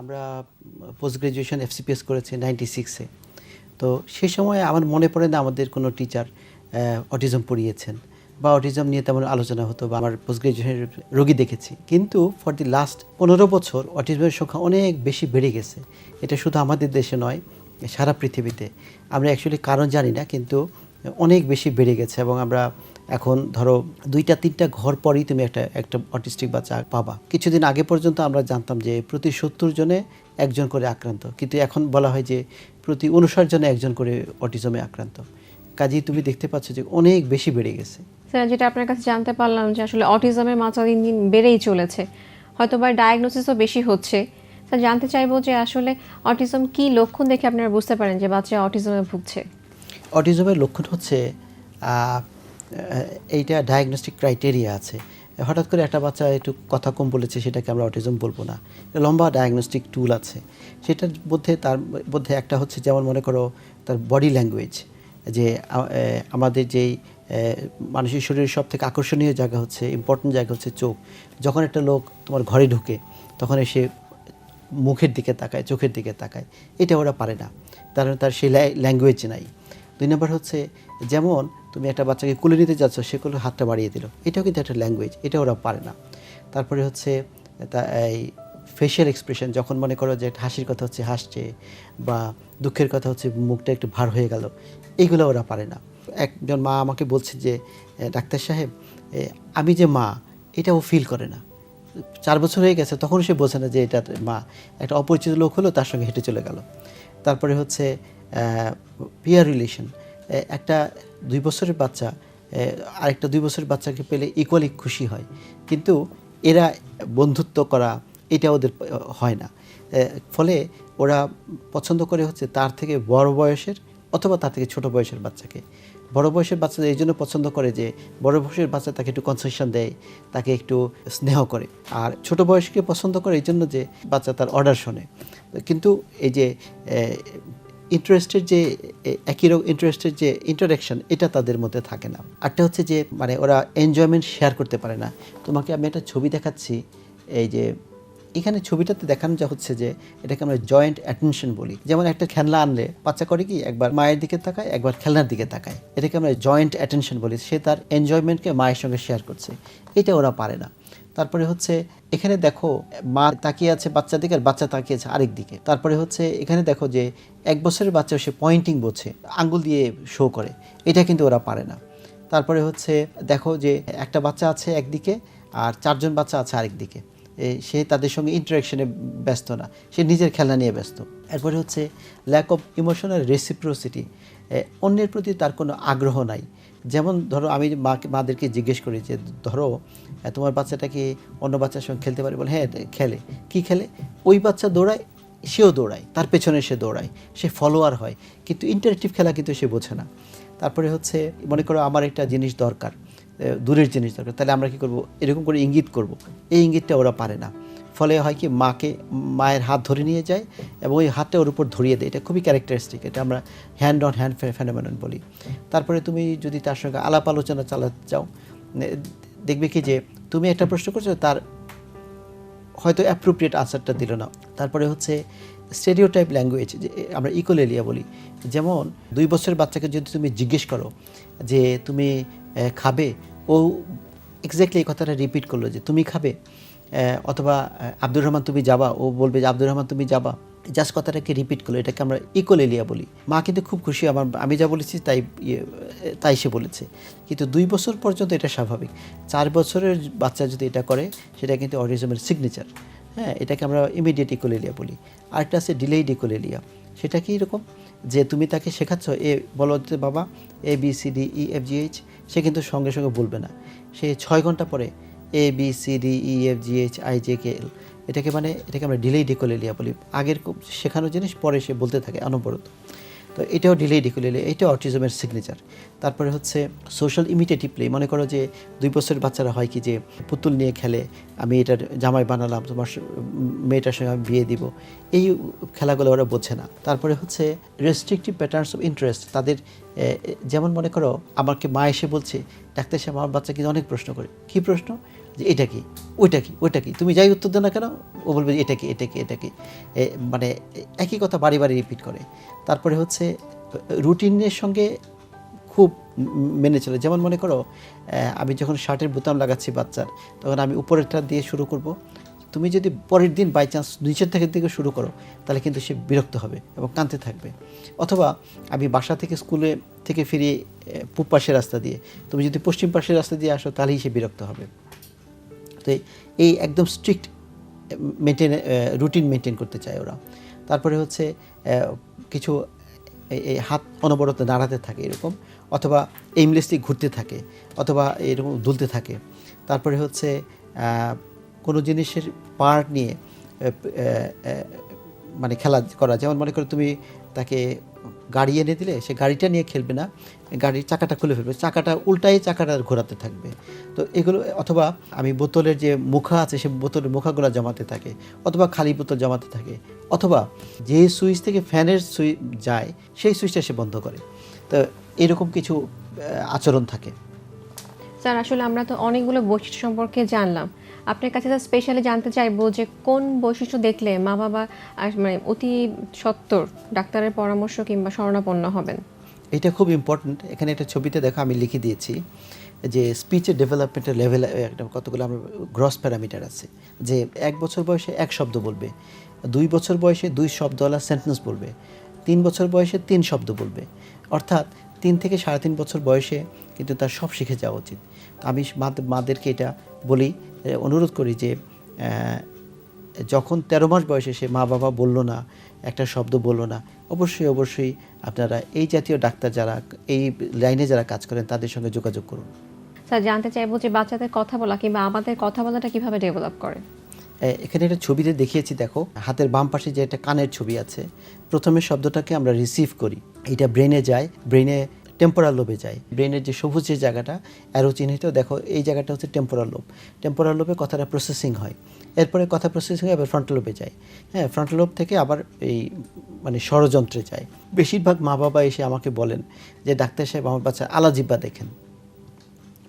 আমরা post graduation FCPS করেছি ninety সিক্সে তো সে সময় আমার মনে পড়ে না আমাদের কোনো টিচার অটিজম পড়িয়েছেন বা অটিজম নিয়ে তেমন আলোচনা হতো বা আমার পোস্ট গ্রাজুয়েশনের রোগী দেখেছি। কিন্তু ফর দি লাস্ট পনেরো বছর অটিজমের সংখ্যা অনেক বেশি বেড়ে গেছে। এটা শুধু আমাদের দেশে নয়, সারা পৃথিবীতে। আমরা অ্যাকচুয়ালি কারণ জানি না, কিন্তু অনেক বেশি বেড়ে গেছে এবং আমরা এখন ধরো দুইটা তিনটা ঘর পরেই তুমি একটা একটা অটিস্টিক বাচ্চা পাবা। কিছুদিন আগে পর্যন্ত আমরা জানতাম যে প্রতি সত্তর জনে একজন করে আক্রান্ত। কিন্তু এখন বলা হয় যে প্রতি উনষাট জনে একজন করে অটিজমে আক্রান্ত। কাজেই তুমি দেখতে পাচ্ছ যে অনেক বেশি বেড়ে গেছে। স্যার যেটা আপনার কাছে জানতে পারলাম যে আসলে অটিজমের মাত্রা দিন দিন বেড়েই চলেছে। হয়তো বা ডায়াগনোসিসও বেশি হচ্ছে। স্যার জানতে চাইব যে আসলে অটিজম কি লক্ষণ দেখে আপনারা বুঝতে পারেন যে বাচ্চা অটিজমে ভুগছে? অটিজমের লক্ষণ হচ্ছে এইটা ডায়াগনস্টিক ক্রাইটেরিয়া আছে। হঠাৎ করে একটা বাচ্চা একটু কথা কম বলেছে, সেটাকে আমরা অটিজম বলব না। লম্বা ডায়াগনস্টিক টুল আছে। সেটার মধ্যে তার মধ্যে একটা হচ্ছে যেমন মনে করো তার বডি ল্যাঙ্গুয়েজ যে আমাদের যেই মানুষের শরীরের সব থেকে আকর্ষণীয় জায়গা হচ্ছে ইম্পর্টেন্ট জায়গা হচ্ছে চোখ। যখন একটা লোক তোমার ঘরে ঢুকে, তখন এসে মুখের দিকে তাকায়, চোখের দিকে তাকায়। এটা ওরা পারে না। তার সেই ল্যাঙ্গুয়েজ নাই। দুই নম্বর হচ্ছে, যেমন তুমি একটা বাচ্চাকে কুলে নিতে যাচ্ছ, সে কুলে হাতটা বাড়িয়ে দিল। এটাও কিন্তু একটা ল্যাঙ্গুয়েজ এটা ওরা পারে না। তারপরে হচ্ছে, তা এই ফেশিয়াল এক্সপ্রেশন যখন মনে করো যে হাসির কথা হচ্ছে হাসছে, বা দুঃখের কথা হচ্ছে মুখটা একটু ভার হয়ে গেল, এগুলো ওরা পারে না। একজন মা আমাকে বলছে যে ডাক্তার সাহেব আমি যে মা, এটা ও ফিল করে না। চার বছর হয়ে গেছে, তখন সে বোঝে না যে এটা মা। একটা অপরিচিত লোক হলো, তার সঙ্গে হেঁটে চলে গেল। তারপরে হচ্ছে পিয়ার রিলেশন একটা দুই বছরের বাচ্চা আরেকটা দুই বছরের বাচ্চাকে পেলে ইকুয়ালি খুশি হয়। কিন্তু এরা বন্ধুত্ব করা, এটা ওদের হয় না। ফলে ওরা পছন্দ করে হচ্ছে তার থেকে বড় বয়সের অথবা তার থেকে ছোট বয়সের বাচ্চাকে। বড় বয়সের বাচ্চাদের এই জন্য পছন্দ করে যে, বড় বয়সের বাচ্চা তাকে একটু কনসেশন দেয়, তাকে একটু স্নেহ করে। আর ছোট বয়সকে পছন্দ করে এই জন্য যে বাচ্চা তার অর্ডার শোনে। কিন্তু এই যে ইন্টারেস্টের যে একই রকম ইন্টারেস্টের যে ইন্টারাকশন এটা তাদের মধ্যে থাকে না। আরটা হচ্ছে যে মানে ওরা এনজয়মেন্ট শেয়ার করতে পারে না। তোমাকে আমি একটা ছবি দেখাচ্ছি, এই যে, এখানে ছবিটাতে দেখানো যা হচ্ছে যে, এটাকে আমরা জয়েন্ট অ্যাটেনশন বলি। যেমন একটা খেলনা আনলে, বাচ্চা করে কি, একবার মায়ের দিকে তাকায়, একবার খেলনার দিকে তাকায়। এটাকে আমরা জয়েন্ট অ্যাটেনশন বলি। সে তার এনজয়মেন্টকে মায়ের সঙ্গে শেয়ার করছে। এটা ওরা পারে না। তারপরে হচ্ছে, এখানে দেখো, মা তাকিয়ে আছে বাচ্চার দিকে আর বাচ্চা তাকিয়ে আছে আরেক দিকে। তারপরে হচ্ছে, এখানে দেখো যে এক বছরের বাচ্চা সে পয়েন্টিং বোঝে আঙ্গুল দিয়ে শো করে। এটা কিন্তু ওরা পারে না। তারপরে হচ্ছে, দেখো যে একটা বাচ্চা আছে একদিকে আর চারজন বাচ্চা আছে আরেক দিকে। সে তাদের সঙ্গে ইন্টারাকশনে ব্যস্ত না। সে নিজের খেলা নিয়ে ব্যস্ত। এরপরে হচ্ছে ল্যাক অফ ইমোশনাল রেসিপ্রোসিটি অন্যের প্রতি তার কোনো আগ্রহ নাই। যেমন ধরো, আমি মাকে মাদেরকে জিজ্ঞেস করি যে, ধরো তোমার বাচ্চাটা কি অন্য বাচ্চার সঙ্গে খেলতে পারে? বলে হ্যাঁ খেলে। কি খেলে? ওই বাচ্চা দৌড়ায়, সেও দৌড়ায়, তার পেছনে সে দৌড়ায়, সে ফলোয়ার হয়, কিন্তু ইন্টারেক্টিভ খেলা কিন্তু সে বোঝে না। তারপরে হচ্ছে, মনে করো আমার একটা জিনিস দরকার দূরের জিনিস দরকার, তাহলে আমরা কি করব? এরকম করে ইঙ্গিত করব। এই ইঙ্গিতটা ওরা পারে না। ফলে হয় কি, মাকে, মায়ের হাত ধরে নিয়ে যায় এবং ওই হাতটা ওর উপর ধরিয়ে দেয়। এটা খুবই ক্যারেক্টারিস্টিক এটা আমরা হ্যান্ড অন হ্যান্ড ফেনোমেনন বলি। তারপরে তুমি যদি তার সঙ্গে আলাপ আলোচনা চালাতে চাও দেখবে কি যে তুমি একটা প্রশ্ন করছ, তার হয়তো অ্যাপ্রোপ্রিয়েট আনসারটা দিল না। তারপরে হচ্ছে স্টেরিওটাইপ ল্যাঙ্গুয়েজ যে আমরা ইকোলেলিয়া বলি। যেমন দুই বছরের বাচ্চাকে যদি তুমি জিজ্ঞেস করো যে তুমি খাবে? ও এক্স্যাক্টলি এই কথাটা রিপিট করল যে, তুমি খাবে? অথবা আব্দুর রহমান তুমি যাবা? ও বলবে যে, আব্দুর রহমান তুমি যাবা। জাস্ট কথাটাকে রিপিট করল এটাকে আমরা ইকোলেলিয়া বলি। মা কিন্তু খুব খুশি আমার আমি যা বলেছি তাই ইয়ে, তাই সে বলেছে। কিন্তু দুই বছর পর্যন্ত এটা স্বাভাবিক। চার বছরের বাচ্চা যদি এটা করে সেটা কিন্তু অটিজমের সিগনেচার হ্যাঁ এটাকে আমরা ইমিডিয়েট ইকোলেলিয়া বলি। আরেকটা আছে ডিলেইড ইকোলেলিয়া। সেটা কি এরকম? যে তুমি তাকে শেখাচ্ছ এ বলো বাবা A B C D E F G H সে কিন্তু সঙ্গে সঙ্গে বলবে না। সে ছয় ঘণ্টা পরে A B C D E F G H I J K L. এটাকে মানে এটাকে আমরা ডিলেই ডিকোলেলিয়া বলি। আগের শেখানো জিনিস, পরে সে বলতে থাকে অনবরত। তো এটাও ডিলেই ডিকোলেলিয়া এটা অটিজমের সিগনেচার তারপরে হচ্ছে সোশ্যাল ইমিটেটিভ প্লে মনে করো যে দুই বছরের বাচ্চারা হয় কি যে পুতুল নিয়ে খেলে, আমি এটার জামাই বানালাম, তোমার মেয়েটার সঙ্গে আমি বিয়ে দিব। এই খেলাগুলো ওরা বোঝে না। তারপরে হচ্ছে রেস্ট্রিকটিভ প্যাটার্নস অফ ইন্টারেস্ট তাদের যেমন মনে করো, আমাকে মা এসে বলছে, ডাক্তার সাহেব, আমার বাচ্চা কিন্তু অনেক প্রশ্ন করে। কী প্রশ্ন? যে এটা কি? ওইটা কি? ওইটা কি? তুমি যাই উত্তর দেও না কেন, ও বলবে এটা কি এটা কি এটা কি? মানে একই কথা বাড়ি বাড়ি রিপিট করে। তারপরে হচ্ছে রুটিনের সঙ্গে খুব মেনে চলে। যেমন মনে করো আমি যখন শার্টের বোতাম লাগাচ্ছি বাচ্চার, তখন আমি উপরেরটা দিয়ে শুরু করব। তুমি যদি পরের দিন বাই চান্স নিচের থেকে দিকে শুরু করো, তাহলে কিন্তু সে বিরক্ত হবে এবং কাঁদতে থাকবে। অথবা আমি বাসা থেকে স্কুলে থেকে ফিরে পূব পাশের রাস্তা দিয়ে, তুমি যদি পশ্চিম পাশের রাস্তা দিয়ে আসো, তাহলেই সে বিরক্ত হবে। তো এই- একদম স্ট্রিক্ট মেনটেন রুটিন মেনটেন করতে চায় ওরা। তারপরে হচ্ছে কিছু এই- হাত অনবরত নাড়াতে থাকে এরকম, অথবা এইমলেসলি ঘুরতে থাকে, অথবা এরকম দুলতে থাকে। তারপরে হচ্ছে কোনো জিনিসের পার্ট নিয়ে মানে খেলা করা, যেমন মনে করো তুমি তাকে গাড়ি এনে দিলে, সে গাড়িটা নিয়ে খেলবে না গাড়ির চাকাটা খুলে ফেলবে, চাকাটা উল্টাই চাকাটা ঘোরাতে থাকবে। তো এগুলো, অথবা আমি বোতলের যে মুখা আছে, সে বোতলের মুখাগুলো জমাতে থাকে, অথবা খালি বোতল জমাতে থাকে, অথবা যে সুইচ থেকে ফ্যানের সুইচ যায়, সেই সুইচটা সে বন্ধ করে। তো এরকম কিছু আচরণ থাকে। স্যার, আসলে আমরা তো অনেকগুলো বৈশিষ্ট্য সম্পর্কে জানলাম। আপনার কাছে স্যার স্পেশালি জানতে চাইব যে কোন বৈশিষ্ট্য দেখলে মা বাবা মানে অতি সত্তর ডাক্তারের পরামর্শ কিংবা শরণাপন্ন হবেন? এটা খুব ইম্পর্ট্যান্ট এখানে একটা ছবিতে দেখো আমি লিখে দিয়েছি যে স্পিচের ডেভেলপমেন্টের লেভেল একটা কতগুলো আমার গ্রস প্যারামিটার আছে। যে এক বছর বয়সে এক শব্দ বলবে, দুই বছর বয়সে দুই শব্দওয়ালা সেন্টেন্স বলবে, তিন বছর বয়সে তিন শব্দ বলবে। অর্থাৎ তিন থেকে সাড়ে তিন বছর বয়সে কিন্তু তার সব শিখে যাওয়া উচিত। আমি মাদ- মাদেরকে এটা বলি, অনুরোধ করি যে যখন তেরো মাস বয়সে সে মা বাবা বলল না একটা শব্দ বলল না। অবশ্যই অবশ্যই আপনারা এই জাতীয় ডাক্তার যারা এই লাইনে যারা কাজ করেন তাদের সঙ্গে যোগাযোগ করুন। স্যার জানতে চাইব যে বাচ্চাদের কথা বলা কিংবা আমাদের কথা বলাটা কীভাবে ডেভেলপ করে? এখানে একটা ছবিতে দেখিয়েছি দেখো হাতের বাম পাশে যে একটা কানের ছবি আছে প্রথমে শব্দটাকে আমরা রিসিভ করি। এটা ব্রেনে যায় ব্রেনে টেম্পোরাল লোবে যায়। ব্রেনের যে সবুজ যে জায়গাটা অ্যারো চিহ্নিত, দেখো এই জায়গাটা হচ্ছে টেম্পোরাল লোব টেম্পোরাল লোবে কথাটা প্রসেসিং হয়। এরপরে কথা প্রসেসিং হয়ে, আবার ফ্রন্ট লোবে যায়। হ্যাঁ ফ্রন্ট লোব থেকে আবার এই মানে ষড়যন্ত্রে যায়। বেশিরভাগ মা বাবা এসে আমাকে বলেন যে, ডাক্তার সাহেব, আমার বাচ্চা আলাজিব্বা দেখেন।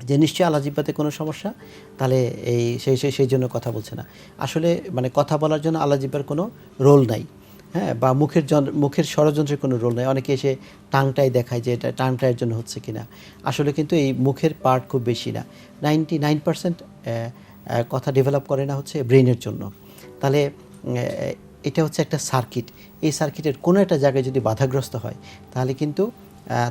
যে নিশ্চয়ই আলাজিব্বাতে কোনো সমস্যা? তাহলে এই সেই সেই সেই জন্য কথা বলছে না। আসলে মানে কথা বলার জন্য আলাজিব্বার কোনো রোল নাই। হ্যাঁ বা মুখের মুখের ষড়যন্ত্রের কোনো রোল নাই। অনেকে এসে টাংটাই দেখায় যে এটা টাংটাইয়ের জন্য হচ্ছে কিনা। আসলে কিন্তু এই মুখের পার্ট খুব বেশি না। নাইনটি নাইন পার্সেন্ট কথা ডেভেলপ করে না হচ্ছে ব্রেনের জন্য। তাহলে এটা হচ্ছে একটা সার্কিট এই সার্কিটের কোনো একটা জায়গায় যদি বাধাগ্রস্ত হয়, তাহলে কিন্তু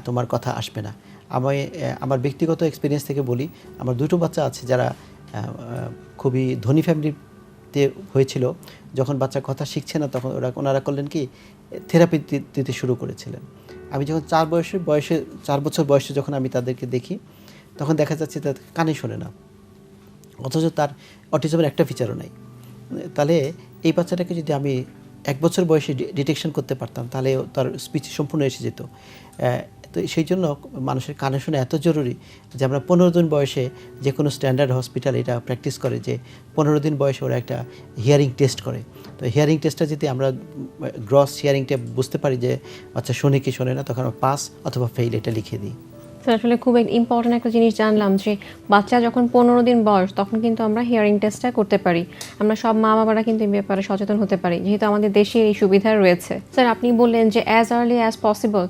তোমার কথা আসবে না। আমি আমার ব্যক্তিগত এক্সপিরিয়েন্স থেকে বলি, আমার দুটো বাচ্চা আছে যারা খুবই ধনী ফ্যামিলিতে হয়েছিল, যখন বাচ্চা কথা শিখছে না তখন ওরা, ওনারা করলেন কি থেরাপি দিতে শুরু করেছিলেন। আমি যখন চার বয়সে বয়সে, চার বছর বয়সে যখন আমি তাদেরকে দেখি, তখন দেখা যাচ্ছে তাদের কানে শোনে না। অথচ তার অটিজমের একটা ফিচারও নাই। তাহলে এই বাচ্চাটাকে যদি আমি এক বছর বয়সে ডিটেকশন করতে পারতাম, তাহলে তার স্পিচ সম্পূর্ণ এসে যেত। তো সেই জন্য মানুষের কানে শোনা এত জরুরি যে আমরা পনেরো দিন বয়সে যে কোনো স্ট্যান্ডার্ড হসপিটাল এটা প্র্যাকটিস করে যে পনেরো দিন বয়সে ওরা একটা হিয়ারিং টেস্ট করে। তো হিয়ারিং টেস্টটা যদি আমরা গ্রস হিয়ারিংটা বুঝতে পারি যে আচ্ছা শোনে কি শোনে না, তখন পাস অথবা ফেইল এটা লিখে দিই। আসলে খুব ইম্পর্টেন্ট একটা জিনিস জানলাম যে বাচ্চা যখন পনেরো দিন বয়স, তখন কিন্তু আমরা হিয়ারিং টেস্টটা করতে পারি। আমরা সব মা বাবারা কিন্তু এই ব্যাপারে সচেতন হতে পারি, যেহেতু আমাদের দেশে এই সুবিধা রয়েছে। স্যার আপনি বললেন যে as early as possible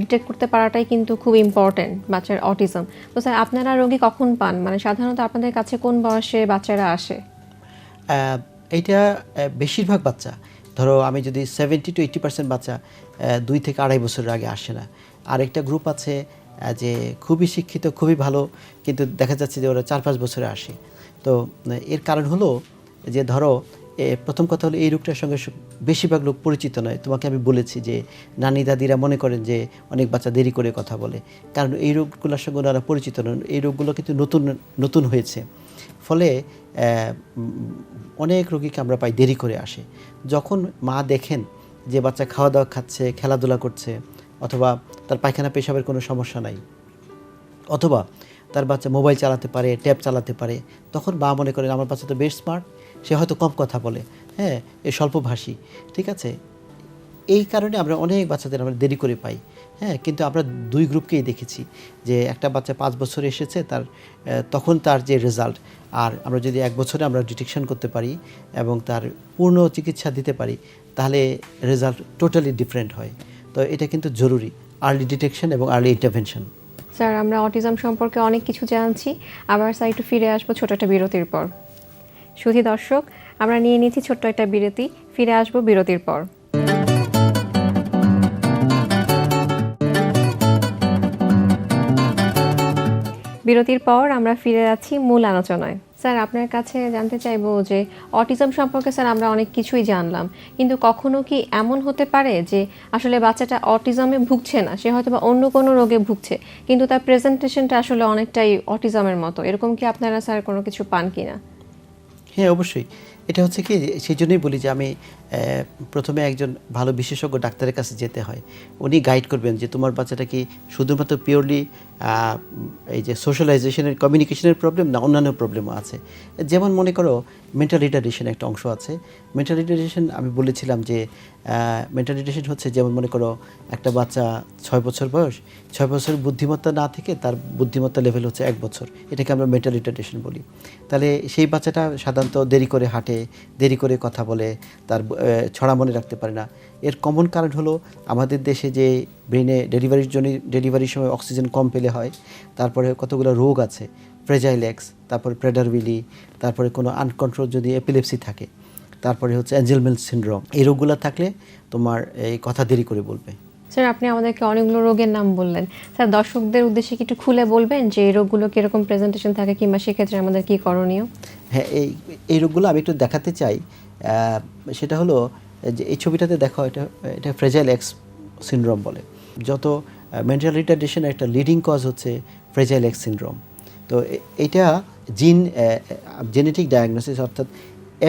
detect করতে পারাটাই কিন্তু খুব ইম্পর্টেন্ট বাচ্চার অটিজম তো স্যার আপনারা রোগী কখন পান? মানে সাধারণত আপনাদের কাছে কোন বয়সে বাচ্চারা আসে? এইটা বেশিরভাগ বাচ্চা। ধরো আমি যদি সেভেন্টি টু এইটি পার্সেন্ট বাচ্চা দুই থেকে আড়াই বছরের আগে আসে না। আরেকটা গ্রুপ আছে যে খুবই শিক্ষিত, খুবই ভালো, কিন্তু দেখা যাচ্ছে যে ওরা চার পাঁচ বছরে আসে। তো এর কারণ হলো যে ধরো প্রথম কথা হলো এই রোগটার সঙ্গে বেশিরভাগ লোক পরিচিত নয়। তোমাকে আমি বলেছি যে নানি দাদিরা মনে করেন যে অনেক বাচ্চা দেরি করে কথা বলে। কারণ এই রোগগুলোর সঙ্গে ওনারা পরিচিত নন। এই রোগগুলো কিন্তু নতুন নতুন হয়েছে। ফলে অনেক রোগীকে আমরা পাই দেরি করে আসে। যখন মা দেখেন যে বাচ্চা খাওয়া দাওয়া খাচ্ছে, খেলাধুলা করছে অথবা তার পায়খানা পেশাবের কোনো সমস্যা নাই। অথবা তার বাচ্চা মোবাইল চালাতে পারে, ট্যাব চালাতে পারে, তখন মা মনে করেন, আমার বাচ্চা তো বেশ স্মার্ট সে হয়তো কম কথা বলে। হ্যাঁ এ স্বল্পভাষী, ঠিক আছে? এই কারণে আমরা অনেক বাচ্চাদের আমরা দেরি করে পাই। হ্যাঁ কিন্তু আমরা দুই গ্রুপকেই দেখেছি যে একটা বাচ্চা পাঁচ বছরে এসেছে, তার তখন তার যে রেজাল্ট আর আমরা যদি এক বছরে আমরা ডিটেকশন করতে পারি এবং তার পূর্ণ চিকিৎসা দিতে পারি, তাহলে রেজাল্ট টোটালি ডিফারেন্ট হয়। তো এটা কিন্তু জরুরি আর্লি ডিটেকশন এবং আর্লি ইন্টারভেনশন স্যার, আমরা অটিজম সম্পর্কে অনেক কিছু জানছি। আবার স্যার, একটু ফিরে আসব ছোট একটা বিরতির পর। সুধী দর্শক, আমরা নিয়ে নিয়েছি ছোট্ট একটা বিরতি। ফিরে আসব বিরতির পর। বিরতির পর আমরা ফিরে যাচ্ছি মূল আলোচনায়। স্যার, আপনার কাছে জানতে চাইব যে অটিজম সম্পর্কে, স্যার, আমরা অনেক কিছুই জানলাম। কিন্তু কখনো কি এমন হতে পারে যে আসলে বাচ্চাটা অটিজমে ভুগছে না? সে হয়তো বা অন্য কোনো রোগে ভুগছে, কিন্তু তার প্রেজেন্টেশনটা আসলে অনেকটাই অটিজমের মতো। এরকম কি আপনারা, স্যার, কোনো কিছু পান কি না হ্যাঁ অবশ্যই। এটা হচ্ছে কি, সেই জন্যই বলি যে আমি প্রথমে একজন ভালো বিশেষজ্ঞ ডাক্তারের কাছে যেতে হয়। উনি গাইড করবেন যে তোমার বাচ্চাটা কি শুধুমাত্র পিওরলি এই যে সোশ্যালাইজেশনের কমিউনিকেশনের প্রবলেম না অন্যান্য প্রবলেমও আছে? যেমন মনে করো মেন্টাল রিটার্ডেশন একটা অংশ আছে। মেন্টাল রিটার্ডেশন আমি বলেছিলাম যে মেন্টাল রিটার্ডেশন হচ্ছে যেমন মনে করো, একটা বাচ্চা ছয় বছর বয়স, ছয় বছর বুদ্ধিমত্তা না থেকে তার বুদ্ধিমত্তা লেভেল হচ্ছে এক বছর। এটাকে আমরা মেন্টাল রিটার্ডেশন বলি। তাহলে সেই বাচ্চাটা সাধারণত দেরি করে হাঁটে, দেরি করে কথা বলে, তার ছড়া মনে রাখতে পারে না। এর কমন কারণ হলো আমাদের দেশে যে ব্রেনে ডেলিভারির জন্য ডেলিভারির সময় অক্সিজেন কম পেলে হয়, তারপরে কতগুলো রোগ আছে ফ্রেজাইল এক্স তারপরে প্রেডারবিলি তারপরে কোনো আনকন্ট্রোল যদি এপিলেপসি থাকে, তারপরে হচ্ছে অ্যাঞ্জেলমেল সিনড্রোম এই রোগগুলো থাকলে তোমার এই কথা দেরি করে বলবে। স্যার আপনি আমাদেরকে অনেকগুলো রোগের নাম বললেন। স্যার দর্শকদের উদ্দেশ্যে কি একটু খুলে বলবেন যে এই রোগগুলো কীরকম প্রেজেন্টেশন থাকে কিংবা সেক্ষেত্রে আমাদের কী করণীয়? হ্যাঁ এই এই রোগগুলো আমি একটু দেখাতে চাই। সেটা হলো যে এই ছবিটাতে দেখো, এটা এটা ফ্রেজাইল এক্স সিনড্রোম বলে। যত মেন্টাল রিটার্ডেশন একটা লিডিং কজ হচ্ছে ফ্রেজাইল এক্স সিনড্রোম তো এটা জিন জেনেটিক ডায়াগনোসিস অর্থাৎ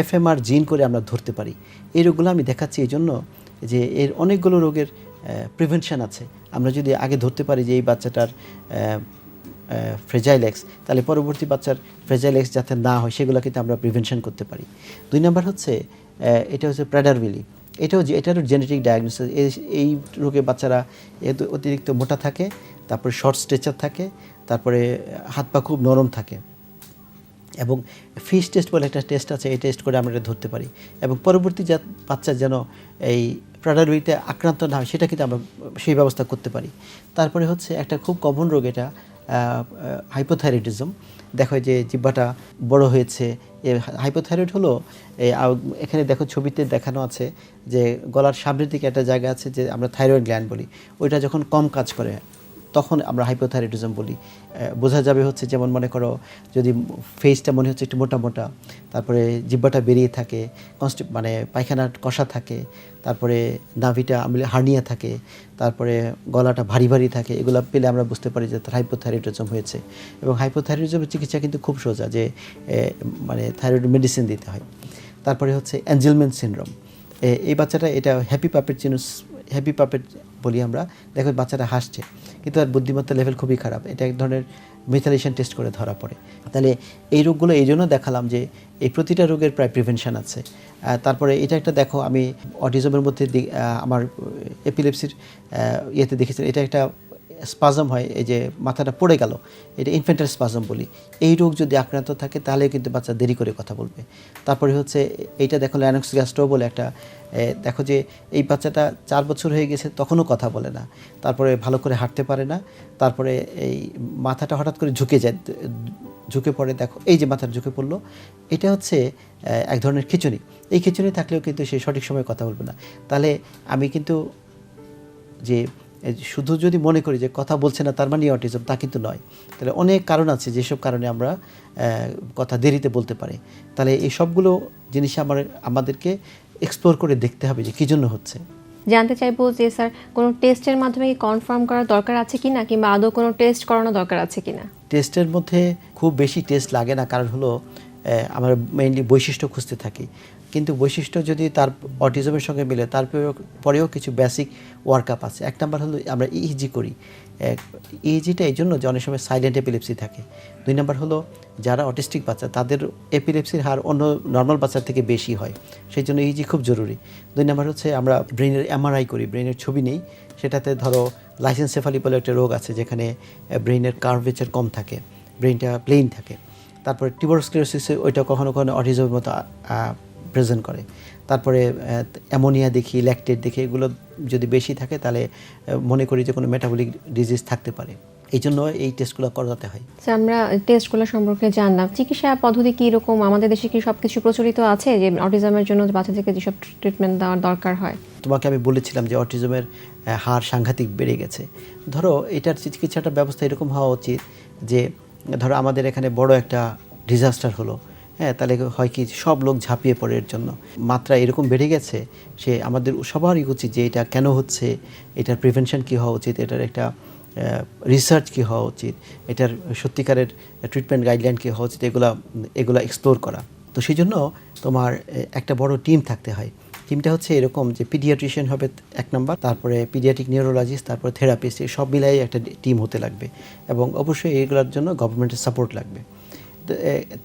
এফএমআর জিন করে আমরা ধরতে পারি। এই রোগগুলো আমি দেখাচ্ছি এই জন্য যে এর অনেকগুলো রোগের প্রিভেনশন আছে। আমরা যদি আগে ধরতে পারি যে এই বাচ্চাটার ফ্রেজাইল এক্স তাহলে পরবর্তী বাচ্চার ফ্রেজাইল এক্স যাতে না হয়, সেগুলো কিন্তু আমরা প্রিভেনশন করতে পারি। দুই নম্বর হচ্ছে এটা হচ্ছে প্রেডারবিলি এটাও এটারও জেনেটিক ডায়াগনোসিস এই রোগে বাচ্চারা অতিরিক্ত মোটা থাকে, তারপরে শর্ট স্ট্রেচার থাকে, তারপরে হাত পা খুব নরম থাকে। এবং ফিশ টেস্ট বলে একটা টেস্ট আছে, এই টেস্ট করে আমরা এটা ধরতে পারি। এবং পরবর্তী যা, বাচ্চা যেন এই প্রাডারবিতে আক্রান্ত না হয়, সেটা কিন্তু আমরা সেই ব্যবস্থা করতে পারি। তারপরে হচ্ছে, একটা খুব কমন রোগ এটা হাইপোথাইরয়েডিজম দেখো যে জিব্বাটা বড় হয়েছে, এ হাইপোথাইরয়েড হলো এখানে দেখো ছবিতে দেখানো আছে যে গলার সামনের দিকে একটা জায়গা আছে যে আমরা থাইরয়েড গ্ল্যান্ড বলি। ওইটা যখন কম কাজ করে তখন আমরা হাইপোথাইরয়েডিজম বলি। বোঝা যাবে হচ্ছে যেমন মনে করো, যদি ফেসটা মনে হচ্ছে একটু মোটা মোটা, তারপরে জিব্বাটা বেরিয়ে থাকে কনস্টি মানে পায়খানা কষা থাকে, তারপরে নাভিটা হার্নিয়া থাকে, তারপরে গলাটা ভারী ভারী থাকে, এগুলো পেলে আমরা বুঝতে পারি যে তার হাইপোথাইরয়েডিজম হয়েছে। এবং হাইপোথাইরয়েডিজমের চিকিৎসা কিন্তু খুব সোজা যে মানে থাইরয়েড মেডিসিন দিতে হয়। তারপরে হচ্ছে অ্যাঞ্জেলমেন্ট সিনড্রোম এই বাচ্চাটা এটা হ্যাপি পাপের জিনুস হ্যাপি পাপেট বলি আমরা, দেখো বাচ্চাটা হাসছে, কিন্তু তার বুদ্ধিমত্তা লেভেল খুবই খারাপ। এটা এক ধরনের মিথালেশন টেস্ট করে ধরা পড়ে। তাহলে এই রোগগুলো এই জন্য দেখালাম যে এই প্রতিটা রোগের প্রায় প্রিভেনশান আছে। তারপরে এটা একটা দেখো, আমি অটিজমের মধ্যে আমার এপিলেপসির ইয়েতে দেখেছি এটা একটা স্পাজম হয়, এই যে মাথাটা পড়ে গেল, এটা ইনফেন্টাল স্পাজম বলি। এই রোগ যদি আক্রান্ত থাকে তাহলে কিন্তু বাচ্চা দেরি করে কথা বলবে। তারপরে হচ্ছে, এইটা দেখো ল্যানক্স গ্যাস্ট্রো বলে একটা দেখো যে এই বাচ্চাটা চার বছর হয়ে গেছে, তখনও কথা বলে না। তারপরে ভালো করে হাঁটতে পারে না। তারপরে এই মাথাটা হঠাৎ করে ঝুঁকে যায় ঝুঁকে পড়ে, দেখো, এই যে মাথাটা ঝুঁকে পড়ল, এটা হচ্ছে এক ধরনের খিচুড়ি এই খিচুড়ি থাকলেও কিন্তু সে সঠিক সময়ে কথা বলবে না। তাহলে আমি কিন্তু যে শুধু যদি মনে করি যে কথা বলছে না তার মানে অটিজম তা কিন্তু নয়। তাহলে অনেক কারণ আছে যেসব কারণে আমরা কথা দেরিতে বলতে পারি। তাহলে এই সবগুলো জিনিস আমার আমাদেরকে এক্সপ্লোর করে দেখতে হবে যে কী জন্য হচ্ছে। জানতে চাইব যে স্যার কোনো টেস্টের মাধ্যমে কি কনফার্ম করার দরকার আছে কি না কিংবা আদৌ কোনো টেস্ট করানো দরকার আছে কি না টেস্টের মধ্যে খুব বেশি টেস্ট লাগে না। কারণ হলো আমরা মেইনলি বৈশিষ্ট্য খুঁজতে থাকি। কিন্তু বৈশিষ্ট্য যদি তার অটিজমের সঙ্গে মিলে তারপরেও পরেও কিছু বেসিক ওয়ার্কআপ আছে। এক নাম্বার হলো আমরা ইইজি করি। ইইজিটা এই জন্য যে অনেক সময় সাইলেন্ট এপিলেপসি থাকে। দুই নাম্বার হলো যারা অটিস্টিক বাচ্চা, তাদের এপিলেপসির হার অন্য নর্মাল বাচ্চার থেকে বেশি হয়। সেই জন্য ইজি খুব জরুরি। দুই নাম্বার হচ্ছে আমরা ব্রেনের এমআরআই করি। ব্রেনের ছবি নেই। সেটাতে ধরো লাইসেন্সেফালি বলে একটা রোগ আছে, যেখানে ব্রেনের কার্ভেচার কম থাকে। ব্রেনটা প্লেন থাকে। তারপরে টিউবারস্ক্লেরোসিসে ওইটা কখনো কখনো অটিজমের মতো প্রেজেন্ট করে। তারপরে অ্যামোনিয়া দেখি ল্যাকটেট দেখি এগুলো যদি বেশি থাকে তাহলে মনে করি যে কোনো মেটাবলিক ডিজিজ থাকতে পারে। এই জন্য এই টেস্টগুলো করাতে হয়। স্যার আমরা টেস্টগুলো সম্পর্কে জানলাম। চিকিৎসা পদ্ধতি কী রকম? আমাদের দেশে কি সব কিছু প্রচলিত আছে যে অটিজমের জন্য বাচ্চাদেরকে যেসব ট্রিটমেন্ট দেওয়ার দরকার হয়? তোমাকে আমি বলেছিলাম যে অটিজমের হার সাংঘাতিক বেড়ে গেছে। ধরো এটার চিকিৎসাটা ব্যবস্থা এরকম হওয়া উচিত যে ধরো আমাদের এখানে বড় একটা ডিজাস্টার হলো। হ্যাঁ তাহলে হয় কি সব লোক ঝাঁপিয়ে পড়ে এর জন্য। মাত্রা এরকম বেড়ে গেছে সে আমাদের সবারই উচিত যে এটা কেন হচ্ছে, এটার প্রিভেনশন কী হওয়া উচিত, এটার একটা রিসার্চ কী হওয়া উচিত, এটার সত্যিকারের ট্রিটমেন্ট গাইডলাইন কী হওয়া উচিত, এগুলা এগুলা এক্সপ্লোর করা। তো সেই জন্য তোমার একটা বড় টিম থাকতে হয়। টিমটা হচ্ছে এরকম যে পিডিয়াট্রিশিয়ান হবে এক নাম্বার তারপরে পিডিয়াটিক নিউরোলজিস্ট তারপরে থেরাপিস্ট এই সব মিলাই একটা টিম হতে লাগবে এবং অবশ্যই এগুলোর জন্য গভর্নমেন্টের সাপোর্ট লাগবে।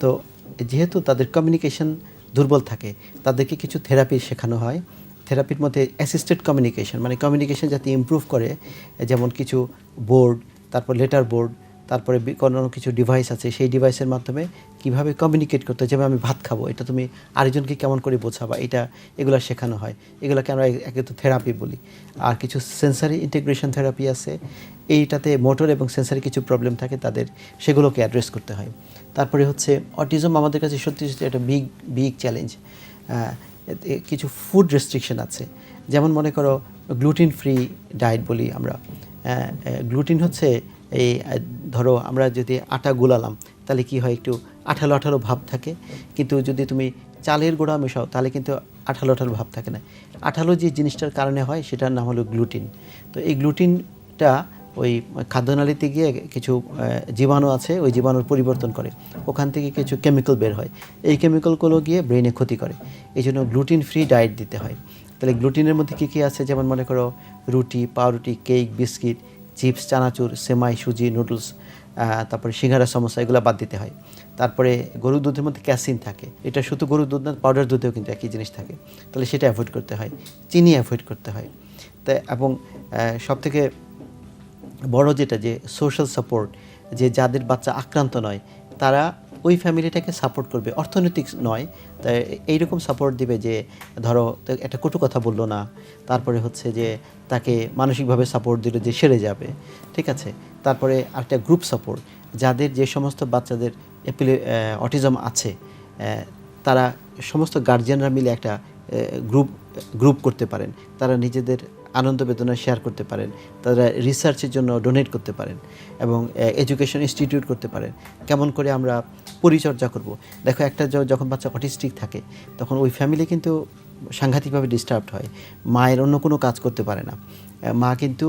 তো, যেহেতু তাদের কমিউনিকেশন দুর্বল থাকে তাদেরকে কিছু থেরাপি শেখানো হয়। থেরাপির মধ্যে অ্যাসিস্টেড কমিউনিকেশন মানে কমিউনিকেশন যাতে ইমপ্রুভ করে যেমন কিছু বোর্ড তারপর লেটার বোর্ড তারপরে কোনো কিছু ডিভাইস আছে সেই ডিভাইসের মাধ্যমে কীভাবে কমিউনিকেট করতে হয়, যেমন আমি ভাত খাব এটা তুমি আরেকজনকে কেমন করে বোঝাবা? এটা এগুলো শেখানো হয়। এগুলোকে আমরা একে তো থেরাপি বলি। আর কিছু সেন্সারি ইন্টিগ্রেশন থেরাপি আছে। এইটাতে মোটর এবং সেন্সারি কিছু প্রবলেম থাকে তাদের সেগুলোকে অ্যাড্রেস করতে হয়। তারপরে হচ্ছে অটিজম আমাদের কাছে সত্যি সত্যি একটা বিগ বিগ চ্যালেঞ্জ কিছু ফুড রেস্ট্রিকশন আছে। যেমন মনে করো গ্লুটিন ফ্রি ডায়েট বলি আমরা। গ্লুটিন হচ্ছে এই ধরো আমরা যদি আটা গুলালাম, তাহলে কি হয় একটু আঠালো আঠালো ভাব থাকে। কিন্তু যদি তুমি চালের গোড়া মেশাও, তাহলে কিন্তু আঠালো আঠালো ভাব থাকে না। আঠালো যে জিনিসটার কারণে হয়, সেটার নাম হলো গ্লুটিন তো এই গ্লুটিনটা ওই খাদ্যনালীতে গিয়ে কিছু জীবাণু আছে, ওই জীবাণুর পরিবর্তন করে। ওখান থেকে কিছু কেমিক্যাল বের হয়। এই কেমিক্যালগুলো গিয়ে ব্রেনে ক্ষতি করে। এই জন্য গ্লুটিন ফ্রি ডায়েট দিতে হয়। তাহলে গ্লুটিনের মধ্যে কী কী আছে? যেমন মনে করো, রুটি, পাউরুটি কেক বিস্কিট চিপস, চানাচুর, সেমাই, সুজি, নুডলস তারপরে সিঙ্গারা সমস্যা এগুলো বাদ দিতে হয়। তারপরে গরুর দুধের মধ্যে ক্যাসিন থাকে। এটা শুধু গরুর দুধ না, পাউডার দুধেও কিন্তু একই জিনিস থাকে। তাহলে সেটা অ্যাভয়েড করতে হয়। চিনি অ্যাভয়েড করতে হয়। তা এবং সব থেকে বড় যেটা যে সোশ্যাল সাপোর্ট যে যাদের বাচ্চা আক্রান্ত নয়, তারা ওই ফ্যামিলিটাকে সাপোর্ট করবে। অর্থনৈতিক নয় তাই এইরকম সাপোর্ট দিবে যে, ধরো একটা কটু কথা বলল না, তারপরে হচ্ছে যে, তাকে মানসিকভাবে সাপোর্ট দিল যে সেরে যাবে, ঠিক আছে? তারপরে একটা গ্রুপ সাপোর্ট যাদের যে সমস্ত বাচ্চাদের এপিলে অটিজম আছে তারা সমস্ত গার্জিয়ানরা মিলে একটা গ্রুপ গ্রুপ করতে পারেন। তারা নিজেদের আনন্দ বেদনা শেয়ার করতে পারেন। তারা রিসার্চের জন্য ডোনেট করতে পারেন এবং এডুকেশন ইনস্টিটিউট করতে পারেন। কেমন করে আমরা পরিচর্যা করব? দেখো, একটা যখন বাচ্চা অটিস্টিক থাকে, তখন ওই ফ্যামিলি কিন্তু সাংঘাতিকভাবে ডিস্টার্বড হয়। মায়ের অন্য কোনো কাজ করতে পারে না। মা কিন্তু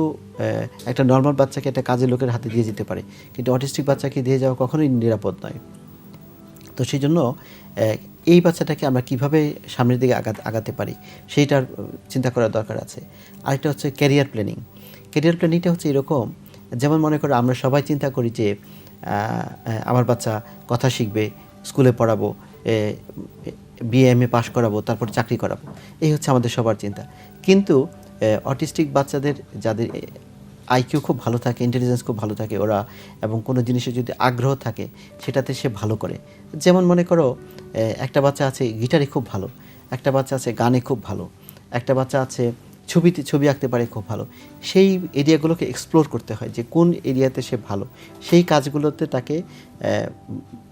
একটা নর্মাল বাচ্চাকে একটা কাজের লোকের হাতে দিয়ে যেতে পারে। কিন্তু অটিস্টিক বাচ্চাকে দিয়ে যাওয়া কখনোই নিরাপদ নয়। তো সেই জন্য এই বাচ্চাটাকে আমরা কীভাবে সামনের দিকে আগাতে আগাতে পারি, সেইটার চিন্তা করার দরকার আছে। আরেকটা হচ্ছে ক্যারিয়ার প্ল্যানিং ক্যারিয়ার প্ল্যানিংটা হচ্ছে এরকম, যেমন মনে করো আমরা সবাই চিন্তা করি যে আমার বাচ্চা কথা শিখবে, স্কুলে পড়াবো বিএ এম এ পাশ করাবো, তারপর চাকরি করাবো। এই হচ্ছে আমাদের সবার চিন্তা। কিন্তু অটিস্টিক বাচ্চাদের, যাদের আইকিউ খুব ভালো থাকে ইন্টেলিজেন্স খুব ভালো থাকে ওরা, এবং কোনো জিনিসে যদি আগ্রহ থাকে, সেটাতে সে ভালো করে। যেমন মনে করো একটা বাচ্চা আছে গিটারে খুব ভালো, একটা বাচ্চা আছে গানে খুব ভালো, একটা বাচ্চা আছে ছবিতে ছবি আঁকতে পারে খুব ভালো। সেই এরিয়াগুলোকে এক্সপ্লোর করতে হয় যে কোন এরিয়াতে সে ভালো। সেই কাজগুলোতে তাকে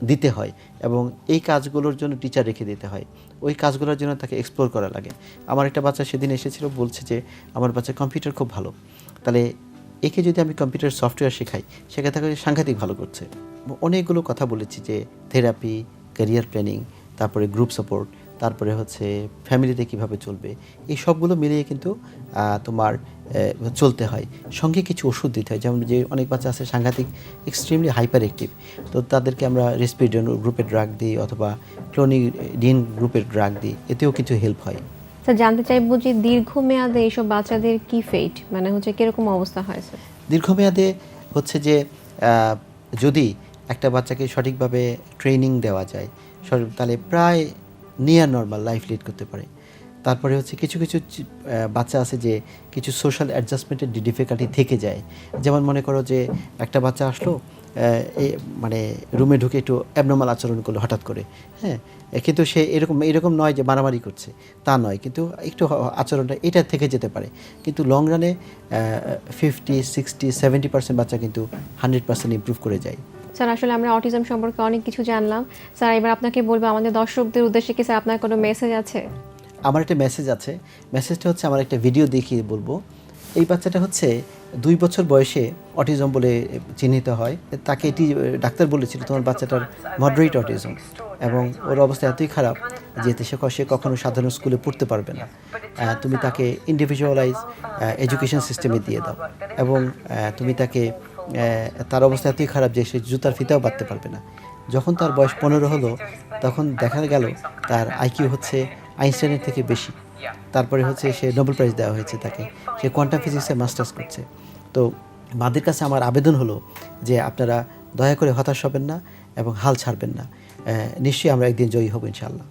দিতে হয় এবং এই কাজগুলোর জন্য টিচার রেখে দিতে হয়। ওই কাজগুলোর জন্য তাকে এক্সপ্লোর করা লাগে। আমার একটা বাচ্চা সেদিন এসেছিল, বলছে যে, আমার বাচ্চা কম্পিউটার খুব ভালো। তাহলে একে যদি আমি কম্পিউটার সফটওয়্যার শেখাই, সেখানে তাকে সাংঘাতিক ভালো করছে। অনেকগুলো কথা বলেছি যে থেরাপি ক্যারিয়ার প্ল্যানিং তারপরে গ্রুপ সাপোর্ট তারপরে হচ্ছে ফ্যামিলিতে কীভাবে চলবে, এই সবগুলো মিলিয়ে কিন্তু তোমার চলতে হয়। সঙ্গে কিছু ওষুধ দিতে হয়, যেমন যে অনেক বাচ্চা আছে সাংঘাতিক এক্সট্রিমলি হাইপার অ্যাক্টিভ তো তাদেরকে আমরা রেসপিডন গ্রুপের ড্রাগ দিই অথবা ক্লোনিডিন গ্রুপের ড্রাগ দিই, এতেও কিছু হেল্প হয়। স্যার, জানতে চাইব যে দীর্ঘমেয়াদে এইসব বাচ্চাদের কি ফেট মানে হচ্ছে কীরকম অবস্থা হয়, স্যার? দীর্ঘমেয়াদে হচ্ছে যে যদি একটা বাচ্চাকে সঠিকভাবে ট্রেনিং দেওয়া যায় তাহলে প্রায় নিয়ার নর্মাল লাইফ লিড করতে পারে। তারপরে হচ্ছে কিছু কিছু বাচ্চা আছে যে কিছু সোশ্যাল অ্যাডজাস্টমেন্টের ডিফিকাল্টি থেকে যায়। যেমন মনে করো যে, একটা বাচ্চা আসলো মানে রুমে ঢুকে একটু অ্যাবনর্মাল আচরণ করল হঠাৎ করে হ্যাঁ? কিন্তু সে এরকম এরকম নয় যে মারামারি করছে তা নয়। কিন্তু একটু আচরণটা এটা থেকে যেতে পারে। কিন্তু লং রানে ফিফটি সিক্সটি সেভেন্টি পার্সেন্ট বাচ্চা কিন্তু হান্ড্রেড পার্সেন্ট ইম্প্রুভ করে যায়। স্যার আসলে আমরা অটিজম সম্পর্কে অনেক কিছু জানলাম। স্যার এবার আপনাকে বলব আমাদের দর্শকদের উদ্দেশ্যে কি স্যার আপনার কোনো মেসেজ আছে? আমার একটা মেসেজ আছে। মেসেজটা হচ্ছে আমার একটা ভিডিও দেখিয়ে বলব। এই বাচ্চাটা হচ্ছে দুই বছর বয়সে অটিজম বলে চিহ্নিত হয়। তাকে এটি ডাক্তার বলেছিল তোমার বাচ্চাটার মডারেট অটিজম এবং ওর অবস্থা এতই খারাপ যে সে সে কখনো সাধারণ স্কুলে পড়তে পারবে না। তুমি তাকে ইন্ডিভিজুয়ালাইজ এডুকেশন সিস্টেমে দিয়ে দাও এবং তুমি তাকে তার অবস্থা এতই খারাপ যে সে জুতার ফিতাও বাঁধতে পারবে না। যখন তার বয়স পনেরো হলো, তখন দেখা গেল তার আইকিউ হচ্ছে আইনস্টাইনের থেকে বেশি। তারপরে হচ্ছে সে নোবেল প্রাইজ দেওয়া হয়েছে তাকে। সে কোয়ান্টাম ফিজিক্সে মাস্টার্স করছে। তো মাদের কাছে আমার আবেদন হলো যে আপনারা দয়া করে হতাশ হবেন না এবং হাল ছাড়বেন না। নিশ্চয়ই আমরা একদিন জয়ী হব ইনশাআল্লাহ।